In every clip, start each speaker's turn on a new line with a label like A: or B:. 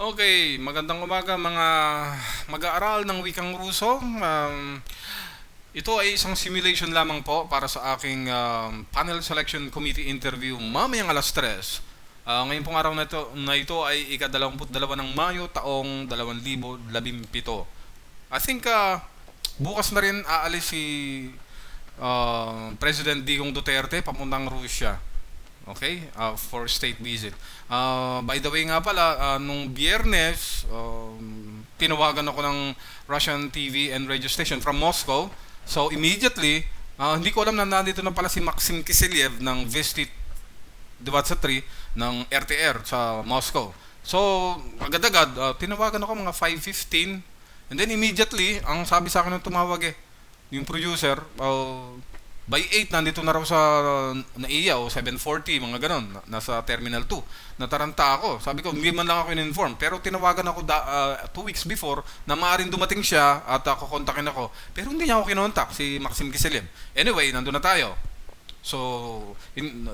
A: Okay, magandang umaga mga mag-aaral ng wikang Ruso. Um, ito ay isang simulation lamang po para sa aking um, panel selection committee interview mamayang alas 3. Uh, ngayon pong araw na ito, na ito ay ika-22 ng Mayo taong 2017. I think uh, bukas na rin aalis si uh, President Digong Duterte papuntang Russia. Okay? Uh, for state visit. Uh, by the way nga pala, uh, nung biyernes, um, tinawagan ako ng Russian TV and radio station from Moscow. So immediately, uh, hindi ko alam na nandito na pala si Maxim Kiselyev ng Vestit 23 ng RTR sa Moscow. So, agad-agad, uh, tinawagan ako mga 5.15 and then immediately, ang sabi sa akin ng tumawag eh, yung producer, uh, By 8, nandito na raw sa NAIA o 740, mga ganon, nasa Terminal 2. Nataranta ako. Sabi ko, hindi man lang ako in-inform. Pero tinawagan ako da, uh, two weeks before na maaaring dumating siya at uh, kontakin ako. Pero hindi niya ako kinontak, si Maxim Kiselim. Anyway, nandun na tayo. So, in,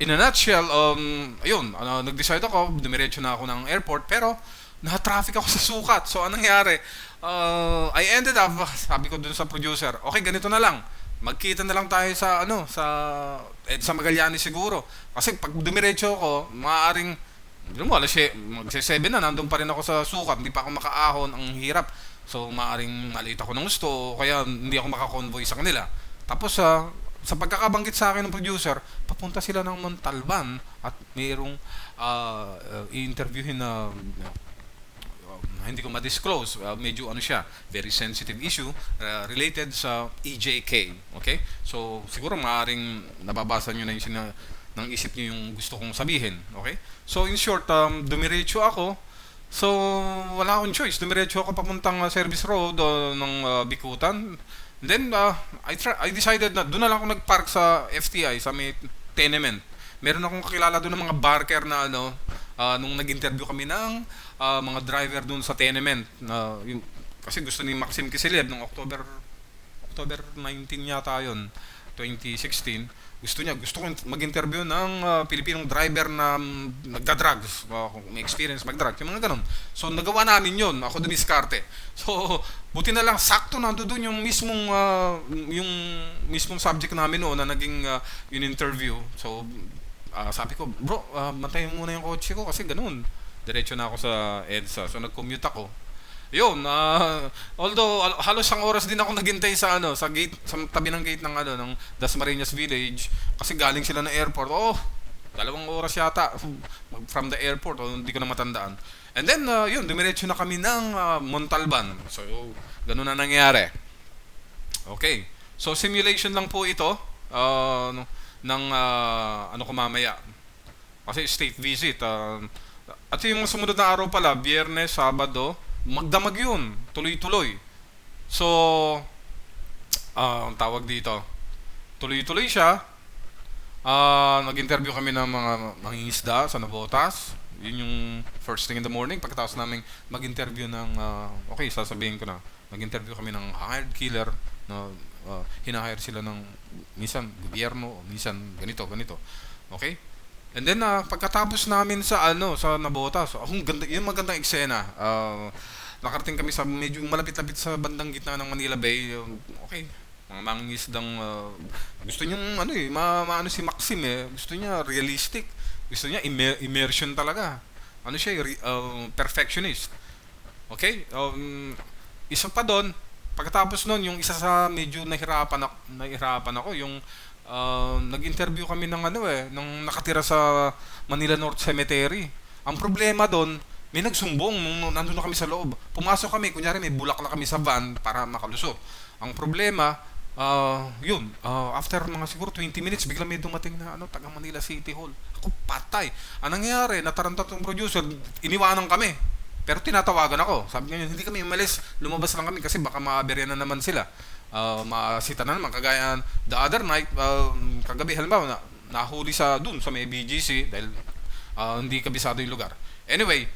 A: in a nutshell, um, ayun, uh, nag-decide ako, dumiretso na ako ng airport, pero na-traffic ako sa sukat. So, anong nangyari? Uh, I ended up, sabi ko dun sa producer, okay, ganito na lang magkita na lang tayo sa ano sa eh, sa Magallanes siguro. Kasi pag dumiretso ako maaaring hindi mo alas magse 7 na nandun pa rin ako sa sukat hindi pa ako makaahon ang hirap. So maaaring malate ako ng gusto kaya hindi ako makakonvoy sa kanila. Tapos sa sa pagkakabanggit sa akin ng producer papunta sila ng Montalban at mayroong uh, uh, i-interviewin na uh, hindi ko ma-disclose. Uh, medyo ano siya, very sensitive issue uh, related sa EJK. Okay? So, siguro maaring nababasa nyo na yung sina, ng isip nyo yung gusto kong sabihin. Okay? So, in short, um, dumiretso ako. So, wala akong choice. Dumiretso ako papuntang uh, service road uh, ng uh, Bikutan. then, uh, I, try, I decided na doon na lang ako nag-park sa FTI, sa may tenement. Meron akong kakilala doon ng mga barker na ano, uh, nung nag-interview kami ng uh, mga driver doon sa tenement na uh, yung, kasi gusto ni Maxim Kisiliev nung October October 19 yata yon 2016 gusto niya gusto kong mag-interview ng uh, Pilipinong driver na um, nagda-drugs. Uh, may experience mag-drugs yung mga ganun. So nagawa namin yon ako dumiskarte so buti na lang sakto na doon yung mismong uh, yung mismong subject namin noon na naging uh, yung interview so uh, sabi ko bro uh, mantayin muna yung kotse ko kasi ganun diretso na ako sa EDSA. So nag-commute ako. Yun, uh, although halos ang oras din ako naghintay sa ano, sa gate sa tabi ng gate ng ano ng Dasmariñas Village kasi galing sila ng airport. Oh, dalawang oras yata from the airport, oh, hindi ko na matandaan. And then uh, yun, dumiretso na kami ng uh, Montalban. So, ganun na nangyari. Okay. So simulation lang po ito uh, ng uh, ano ko mamaya. Kasi state visit uh, at yung sumunod na araw pala, biyernes, sabado, magdamag yun. Tuloy-tuloy. So, uh, tawag dito, tuloy-tuloy siya. Uh, nag-interview kami ng mga mangingisda sa Navotas. Yun yung first thing in the morning. Pagkatapos namin mag-interview ng, uh, okay, sasabihin ko na, nag-interview kami ng hired killer na uh, hinahire sila ng minsan gobyerno, minsan ganito, ganito. Okay? And then uh, pagkatapos namin sa ano sa Nabotas, ang ganda, yung magandang eksena. Uh, nakarating kami sa medyo malapit-lapit sa bandang gitna ng Manila Bay. Okay, mga mangingisdang uh, gusto niya ano eh, ma, ma si Maxim eh, gusto niya realistic. Gusto niya immer- immersion talaga. Ano siya, uh, perfectionist. Okay? Um, isa pa doon, pagkatapos noon, yung isa sa medyo nahirapan ako, nahirapan ako, yung uh, nag-interview kami ng ano eh, nung nakatira sa Manila North Cemetery. Ang problema doon, may nagsumbong nung nandun na kami sa loob. Pumasok kami, kunyari may bulak na kami sa van para makalusot. Ang problema, uh, yun, uh, after mga siguro 20 minutes, bigla may dumating na ano, taga Manila City Hall. Ako patay. Anong nangyari? Nataranta tong producer, iniwanan kami. Pero tinatawagan ako. Sabi niya, hindi kami umalis. Lumabas lang kami kasi baka maaberya na naman sila uh, masita na naman. Kagaya the other night, uh, kagabi, halimbawa, na, nahuli sa dun sa may BGC dahil uh, hindi kabisado yung lugar. Anyway,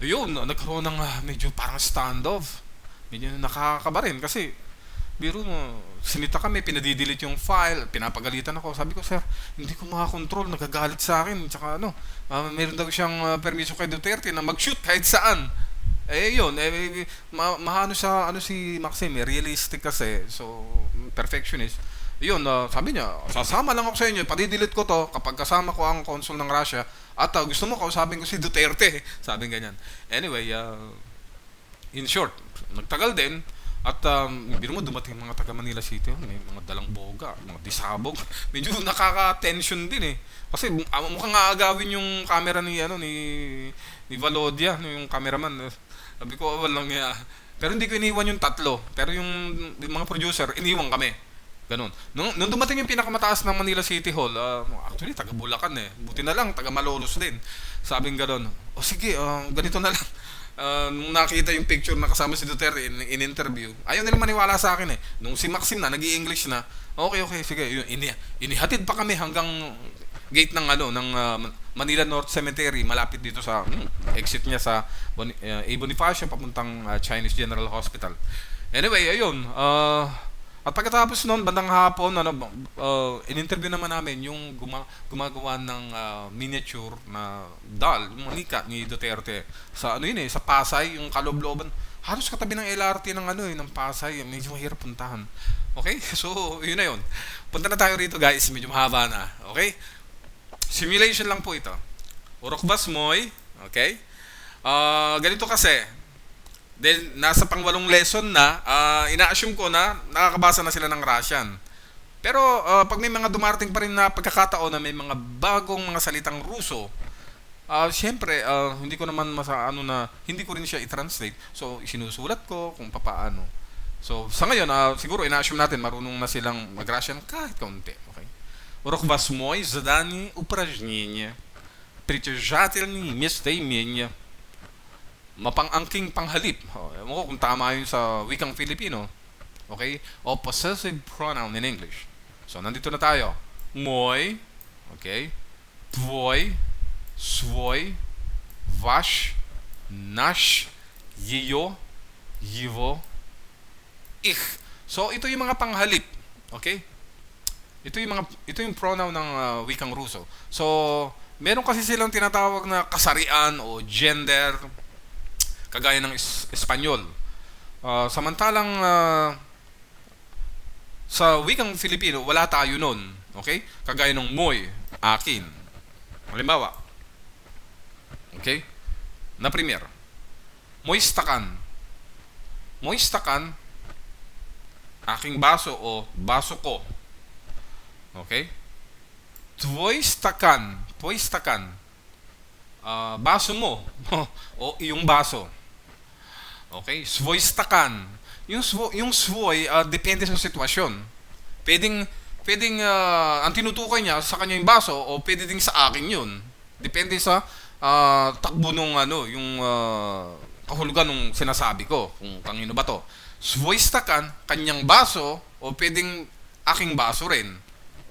A: yun, nagkaroon ng uh, medyo parang standoff. Medyo nakakaba rin kasi biro mo, sinita kami, pinadidelete yung file, pinapagalitan ako. Sabi ko, sir, hindi ko makakontrol, nagagalit sa akin. Tsaka ano, ah, meron daw siyang ah, permiso kay Duterte na mag-shoot kahit saan. Eh yun, eh, ma maano sa ano si Maxim, eh, realistic kasi. So, perfectionist. Yun, ah, sabi niya, sasama lang ako sa inyo, padidelete ko to kapag kasama ko ang consul ng Russia at ah, gusto mo kausapin ko si Duterte. Sabi ganyan. Anyway, ah, in short, nagtagal din at um, biro mo dumating mga taga Manila City, oh, may mga dalang boga, mga disabog. Medyo nakaka-tension din eh. Kasi uh, mukhang aagawin yung camera ni ano ni ni Valodia, yung cameraman. Sabi ko, walang nga. Pero hindi ko iniwan yung tatlo. Pero yung, yung mga producer, iniwan kami. Ganun. Nung, nung dumating yung pinakamataas ng Manila City Hall, uh, actually, taga Bulacan eh. Buti na lang, taga Malolos din. Sabing ganun, o sige, uh, ganito na lang. Uh, nung nakita yung picture na kasama si Duterte in, in interview, ayaw nilang maniwala sa akin eh. Nung si Maxim na, nag english na, okay, okay, sige, yun, ini, inihatid pa kami hanggang gate ng ano ng uh, Manila North Cemetery malapit dito sa hmm, exit niya sa Boni, uh, A Bonifacio papuntang uh, Chinese General Hospital. Anyway, ayun. Uh, at pagkatapos noon, bandang hapon, ano, uh, in-interview naman namin yung guma- gumagawa ng uh, miniature na doll, yung manika ni Duterte. Sa ano yun eh, sa Pasay, yung kalobloban. Halos katabi ng LRT ng ano eh, ng Pasay. Medyo mahirap puntahan. Okay? So, yun na yun. Punta na tayo rito guys, medyo mahaba na. Okay? Simulation lang po ito. Urok Basmoy, okay? Uh, ganito kasi, then nasa pangwalong lesson na, uh, ina-assume ko na nakakabasa na sila ng Russian. Pero uh, pag may mga dumarating pa rin na pagkakataon na may mga bagong mga salitang Ruso, uh, siyempre, uh, hindi ko naman masa ano na, hindi ko rin siya i-translate. So, sinusulat ko kung papaano. So, sa ngayon, uh, siguro ina-assume natin marunong na silang mag-Russian kahit kaunti. Урок восьмой. Задание упражнения. Притяжательные местоимения. Mapang-angking panghalip. Oh, ewan ko kung tama yun sa wikang Filipino. Okay? O possessive pronoun in English. So, nandito na tayo. Moy. Okay? Твой. Свой. Ваш. Наш. Ее. Его. Ich. So, ito yung mga panghalip. Okay? Ito yung mga ito yung pronoun ng uh, wikang Ruso. So, meron kasi silang tinatawag na kasarian o gender kagaya ng es- Espanyol. Uh, samantalang uh, sa wikang Filipino, wala tayo nun. Okay? Kagaya ng moy, akin. Halimbawa. Okay? Na primer. Moistakan. Moistakan, aking baso o baso ko. Okay? Tvoistakan. Tvoistakan. Uh, ah, baso mo o iyong baso. Okay? Svoy stakan. Yung, svo, yung svoy, uh, ah, depende sa sitwasyon. Pwedeng, pwedeng uh, ang tinutukoy niya sa kanya yung baso o pwede ding sa akin yun. Depende sa uh, takbo nung ano, yung uh, kahulugan nung sinasabi ko kung kanino ba to. Svoy stakan, kanyang baso o pwedeng aking baso rin.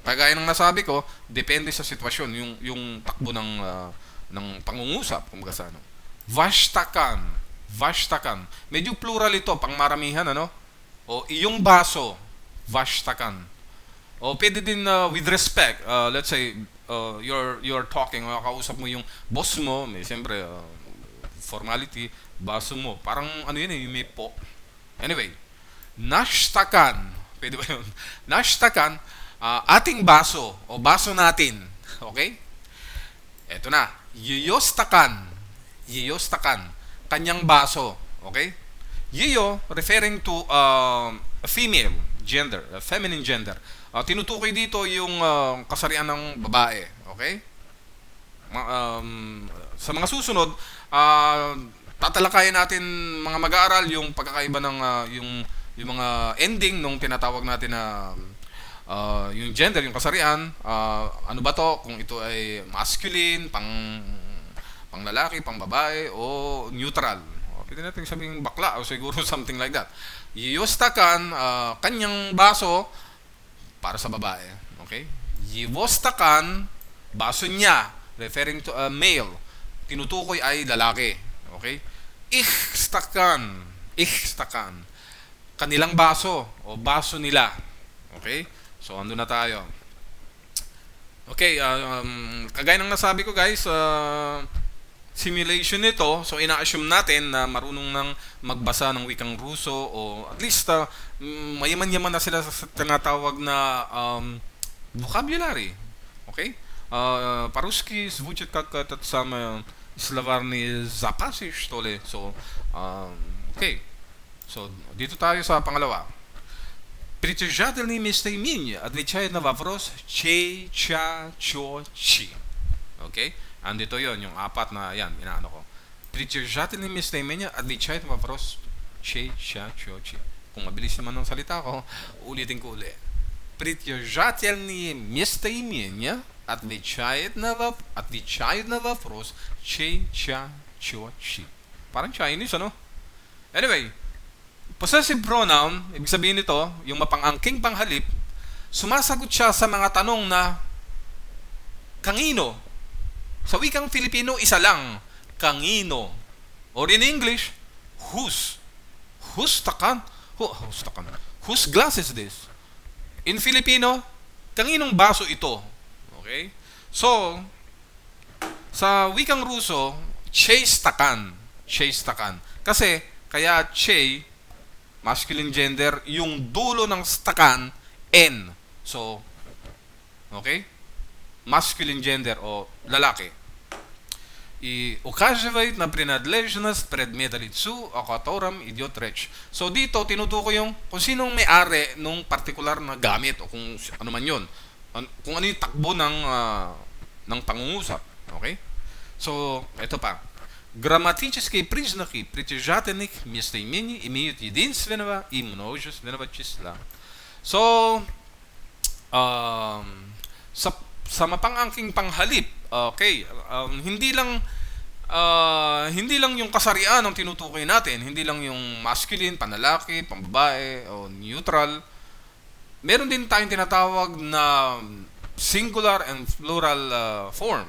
A: Kagaya ng nasabi ko, depende sa sitwasyon yung yung takbo ng uh, ng pangungusap kumbaga sa ano. Vashtakan Vashtakan. Medyo plural ito, pang maramihan ano? O iyong baso, Vashtakan. O pwede din uh, with respect, uh, let's say uh, you're you're talking, o kausap mo yung boss mo, may siyempre uh, formality, baso mo. Parang ano yun eh, may po. Anyway, Nashtakan. Pwede ba yun? Nashtakan uh, ating baso o baso natin. Okay? Ito na. Yiyostakan. Yiyostakan. Kanyang baso. Okay? Yiyo, referring to uh, female gender, a feminine gender. Uh, tinutukoy dito yung uh, kasarian ng babae. Okay? Um, sa mga susunod, uh, tatalakayin natin mga mag-aaral yung pagkakaiba ng uh, yung yung mga ending nung tinatawag natin na uh, uh, yung gender, yung kasarian, uh, ano ba to? Kung ito ay masculine, pang pang lalaki, pang babae, o neutral. O, pwede natin sabihin bakla o siguro something like that. Yiyostakan, uh, kanyang baso para sa babae. Okay? Yiwostakan, baso niya, referring to a male. Tinutukoy ay lalaki. Okay? Ichstakan, ichstakan, kanilang baso o baso nila. Okay? So, ando na tayo. Okay, uh, um, kagaya ng nasabi ko guys, uh, simulation nito, so ina-assume natin na marunong nang magbasa ng wikang Ruso o at least uh, mayaman-yaman na sila sa tinatawag na um, vocabulary. Okay? Uh, по-русски звучит как этот самый словарный запасы, что ли. So, um, okay. So, dito tayo sa pangalawa. Притяжательные местоимения отвечают на вопрос че, ча, чо, чи. Okay? Andito yon yung apat na yan, inaano ko. Притяжательные местоимения отвечают на вопрос че, ча, чо, чи. Kung mabilis naman ng salita ko, ulitin ko ulit. Притяжательные местоимения отвечают на, воп... отвечают на вопрос че, ча, чо, чи. Parang Chinese, ano? Anyway, Possessive pronoun, ibig sabihin nito, yung mapangangking panghalip, sumasagot siya sa mga tanong na kangino. sa wikang Filipino, isa lang, kangino. Or in English, whose. Whose takan? Who, whose takan? Whose glass is this? In Filipino, kanginong baso ito? Okay? So, sa wikang Ruso, chase takan. Chase takan. Kasi, kaya che, masculine gender, yung dulo ng stakan, N. So, okay? Masculine gender o lalaki. И указывает на принадлежность предмета лицу, о котором идет речь. So dito, tinutukoy yung kung sinong may-ari nung particular na gamit o kung ano man yun. Kung ano yung takbo ng, uh, ng pangungusap. Okay? So, ito pa. Грамматические признаки притяжательных местоимений имеют единственного и множественного числа. So, um, sa, sa mapangangking panghalip, okay, um, hindi lang uh, hindi lang yung kasarian ang tinutukoy natin, hindi lang yung masculine, panlalaki, pambabae, o neutral. Meron din tayong tinatawag na singular and plural uh, form.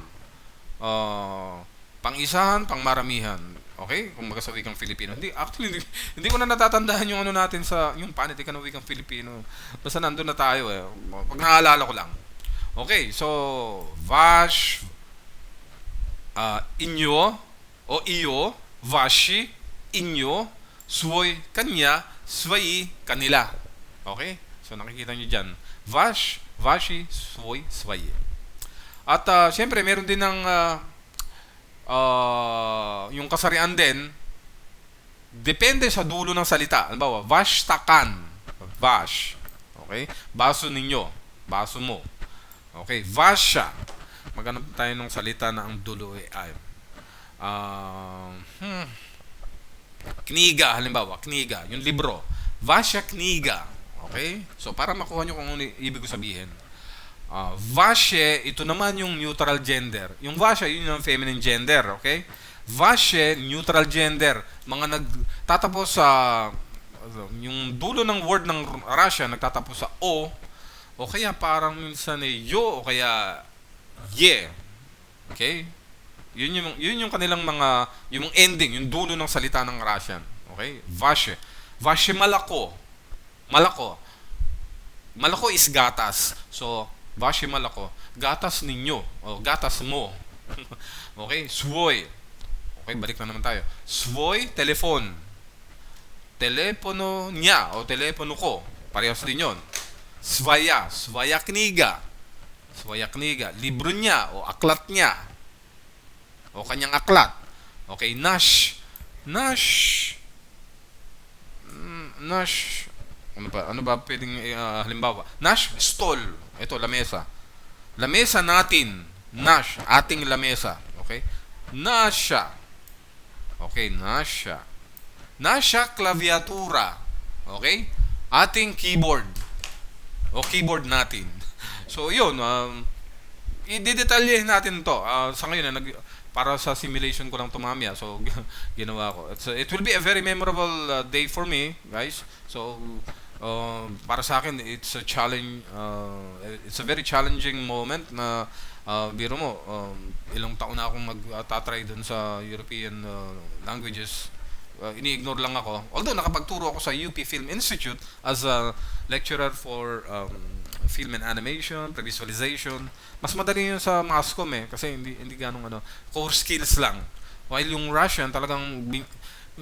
A: Uh, Pang-isahan, pang-maramihan. Okay? Kung sa wikang Filipino. Hindi, actually, hindi, hindi ko na natatandaan yung ano natin sa, yung panitikan ng wikang Filipino. Basta nandun na tayo eh. Pag naaalala ko lang. Okay, so, vash, uh, inyo, o iyo, vashi, inyo, suoy, kanya, swai, kanila. Okay? So, nakikita nyo dyan. Vash, vashi, suoy, swai. At, uh, syempre, meron din ng, uh, uh, yung kasarian din, depende sa dulo ng salita. Halimbawa, vash takan. Vash. Okay? Baso ninyo. Baso mo. Okay? Vasha. Maghanap tayo ng salita na ang dulo ay uh, hmm. Kniga, halimbawa, kniga, yung libro. Vasha kniga. Okay? So, para makuha nyo kung ano ibig ko sabihin. Uh, Vashe, ito naman yung neutral gender. Yung Vashe, yun yung feminine gender, okay? Vashe, neutral gender. Mga nagtatapos sa uh, yung dulo ng word ng Russia nagtatapos sa O o kaya parang minsan eh yo o kaya ye. Okay? Yun yung yun yung kanilang mga yung ending, yung dulo ng salita ng Russian. Okay? Vashe. Vashe malako. Malako. Malako is gatas. So, Vashi malako. Gatas ninyo. O gatas mo. okay? Svoy. Okay, balik na naman tayo. Svoy, telefon. Telepono niya o telepono ko. Parehas din yon. Svaya. Svaya kniga. Svaya kniga. Libro niya o aklat niya. O kanyang aklat. Okay, Nash. Nash. Mm, Nash. Ano ba? Ano ba pwedeng uh, halimbawa? Nash, stall. Ito, lamesa. Lamesa natin. Nash, ating lamesa. Okay? Nasha. Okay, nasha. Nasha klaviatura. Okay? Ating keyboard. O keyboard natin. So, yun. Um, i-detalye natin to. Uh, sa ngayon, uh, nag, para sa simulation ko lang tumamya. So, ginawa ko. It's, it will be a very memorable uh, day for me, guys. So, uh, para sa akin it's a challenge uh, it's a very challenging moment na uh, biro mo um, ilang taon na akong magtatry dun sa European uh, languages uh, ini-ignore lang ako. Although nakapagturo ako sa UP Film Institute as a lecturer for um, film and animation, pre-visualization. Mas madali yun sa MASCOM eh kasi hindi hindi ganong ano, core skills lang. While yung Russian talagang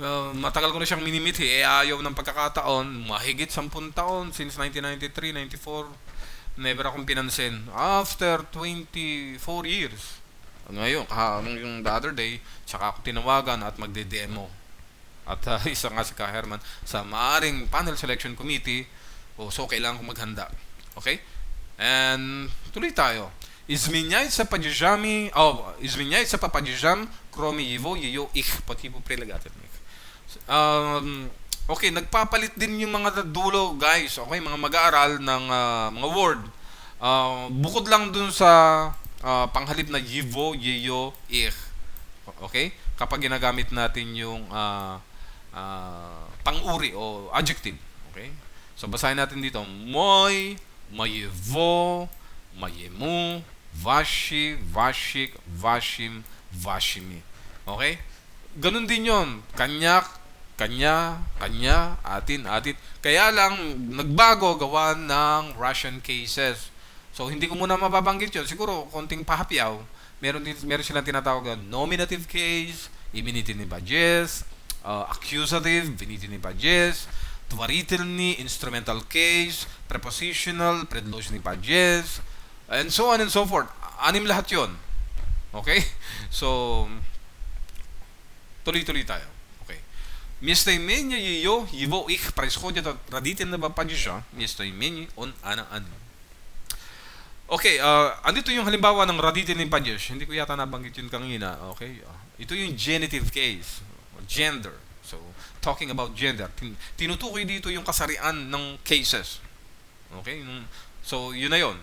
A: uh, matagal ko na siyang minimithi eh ayaw ng pagkakataon, mahigit 10 taon since 1993, 94 never akong pinansin. After 24 years, ngayon, kaha, nung yung the other day, tsaka ako tinawagan at magde-demo At uh, isa nga si Ka Herman sa maaring panel selection committee, oh, so kailangan ko maghanda. Okay? And tuloy tayo. Изменяется падежами, oh, изменяется по падежам, кроме его, ее, их, по типу прилагательных. Um, okay, nagpapalit din yung mga dulo, guys. Okay, mga mag-aaral ng ah, mga word. Ah, bukod lang dun sa ah, panghalip na yivo, yeyo, ich. Okay? Kapag ginagamit natin yung ah, ah, pang-uri o adjective. Okay? So, basahin natin dito. Moy, mayevo, mayemu, vashi, vashik, vashim, vashimi. Okay? Ganun din yon Kanya, kanya, kanya, atin, atin. Kaya lang, nagbago gawa ng Russian cases. So, hindi ko muna mababanggit yun. Siguro, konting pahapyaw. Meron, din, meron silang tinatawag na nominative case, iminitini badges, uh, accusative, vinitini badges, tvaritelny, instrumental case, prepositional, предложенный badges, and so on and so forth. Anim lahat yon Okay? So, тули-тули таyo. Okay. Местоимение ее, его, их происходит от родительного падежа. Местоимение, он, она, они. Okay, uh, andito yung halimbawa ng родительный падеж. Hindi ko yata nabanggit yun kanina. Okay? Uh, ito yung genitive case. Gender. So, talking about gender. Tin- tinutukoy dito yung kasarian ng cases. Okay? So, yun na yun.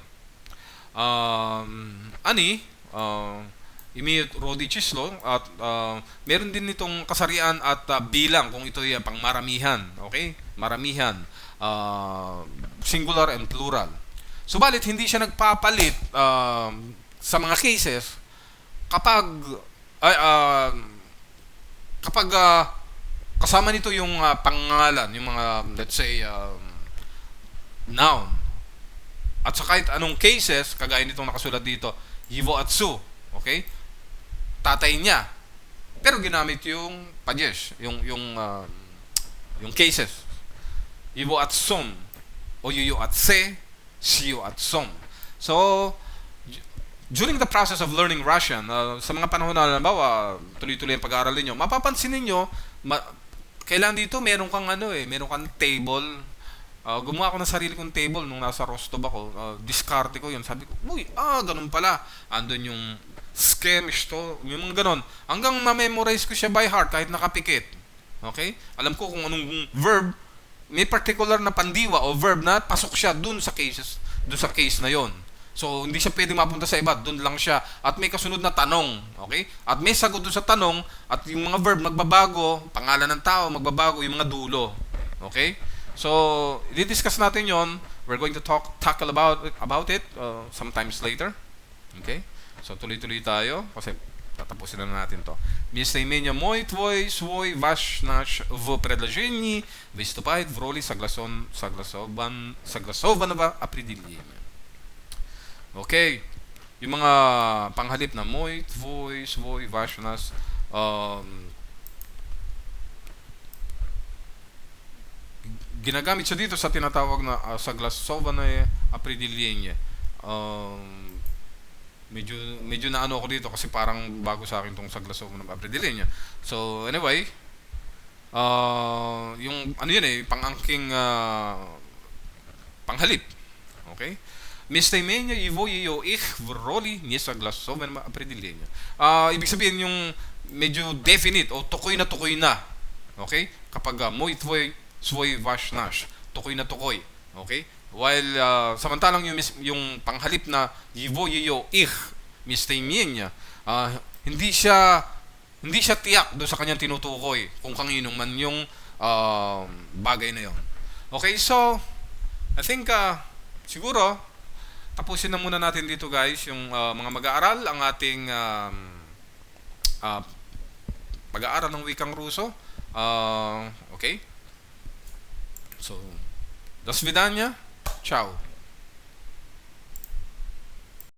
A: Um, ani, uh, imi rodi chislo at uh, meron din nitong kasarian at uh, bilang kung ito ay pang maramihan, okay? Maramihan, uh, singular and plural. Subalit hindi siya nagpapalit uh, sa mga cases kapag ay uh, kapag uh, kasama nito yung uh, pangalan, yung mga let's say um, noun. At sa kahit anong cases, kagaya nitong nakasulat dito, Yivo Atsu, okay? Tatay niya. Pero ginamit yung pajesh, yung yung uh, yung cases. Yivo Atsum o Yuyo Atse, Shiyo Atsum. So, during the process of learning Russian, uh, sa mga panahon na halimbawa, tuloy-tuloy ang pag-aaral ninyo, mapapansin ninyo, ma- kailan dito meron kang ano eh, meron kang table. Uh, gumawa ako ng sarili kong table nung nasa Rostov ako. Uh, discarte ko yun. Sabi ko, uy, ah, ganun pala. Andun yung skemish to, yung mga ganun. Hanggang ma-memorize ko siya by heart kahit nakapikit. Okay? Alam ko kung anong verb, may particular na pandiwa o verb na pasok siya dun sa cases, dun sa case na yon. So, hindi siya pwedeng mapunta sa iba. Doon lang siya. At may kasunod na tanong. Okay? At may sagot doon sa tanong. At yung mga verb magbabago. Pangalan ng tao magbabago. Yung mga dulo. Okay? So, i-discuss natin yon. We're going to talk tackle about about it uh, sometimes later. Okay? So, tuloy-tuloy tayo. Kasi tatapusin na natin to. Местоимение мой, твой, свой, ваш, наш в предложении выступает в роли согласон, согласован, согласованного определения. Okay. Yung mga panghalip na moit, voice, voy, vashnas, um, ginagamit siya dito sa tinatawag na uh, sa Glassovanae apredilenie. Um, medyo medyo na ano ako dito kasi parang bago sa akin tong sa Glassovanae apredilenie. So anyway, uh, yung ano yun eh, pangangking uh, panghalip. Okay? Местоимение его, ее, их в роли несогласованного определения. Uh, ibig sabihin yung medyo definite o tukoy na tukoy na. Okay? Kapag uh, мой, твой, свой, ваш, наш. Tukoy na tukoy. Okay? While uh, samantalang yung, yung panghalip na его, ее, их, местоимение, uh, hindi siya hindi siya tiyak doon sa kanyang tinutukoy kung kanino man yung uh, bagay na yon. Okay, so I think uh, siguro tapusin na muna natin dito guys yung uh, mga mag-aaral ang ating um, uh, pag-aaral ng wikang Ruso. Uh, okay? So, dasvidanya. Ciao.